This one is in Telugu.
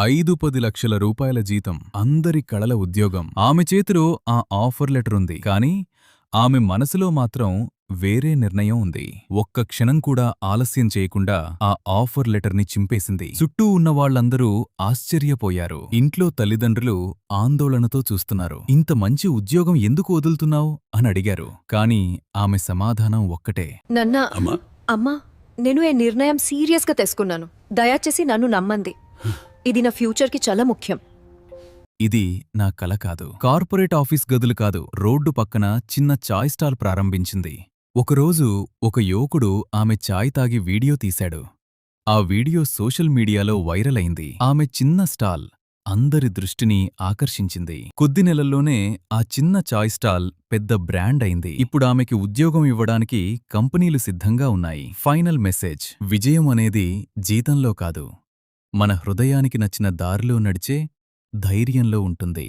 ఐదు పది లక్షల రూపాయల జీతం అందరి కళల ఉద్యోగం. ఆమె చేతిలో ఆ ఆఫర్ లెటర్ ఉంది. కానీ ఆమె మనసులో మాత్రం వేరే నిర్ణయం ఉంది. ఒక్క క్షణం కూడా ఆలస్యం చేయకుండా ఆ ఆఫర్ లెటర్ని చింపేసింది. చుట్టూ ఉన్న వాళ్ళందరూ ఆశ్చర్యపోయారు. ఇంట్లో తల్లిదండ్రులు ఆందోళనతో చూస్తున్నారు. ఇంత మంచి ఉద్యోగం ఎందుకు వదులుతున్నావు? అని అడిగారు. కాని ఆమె సమాధానం ఒక్కటే. నన్న అమ్మా. అమ్మా నేను ఈ నిర్ణయం సీరియస్గా తీసుకున్నాను. దయచేసి నన్ను నమ్మండి. ఇది నా ఫ్యూచర్కి చాలా ముఖ్యం. ఇది నా కల కాదు. కార్పొరేట్ ఆఫీస్ గదులు కాదు రోడ్డు పక్కన చిన్న చాయ్ స్టాల్ ప్రారంభించింది. ఒకరోజు ఒక యువకుడు ఆమె చాయ్ తాగి వీడియో తీశాడు. ఆ వీడియో సోషల్ మీడియాలో వైరల్ అయింది. ఆమె చిన్న స్టాల్ అందరి దృష్టిని ఆకర్షించింది. కొద్ది నెలల్లోనే ఆ చిన్న చాయ్ స్టాల్ పెద్ద బ్రాండ్ అయింది. ఇప్పుడు ఆమెకి ఉద్యోగం ఇవ్వడానికి కంపెనీలు సిద్ధంగా ఉన్నాయి. ఫైనల్ మెసేజ్ విజయం అనేది జీతంలో కాదు. మన హృదయానికి నచ్చిన దారిలో నడిచే ధైర్యంలో ఉంటుంది.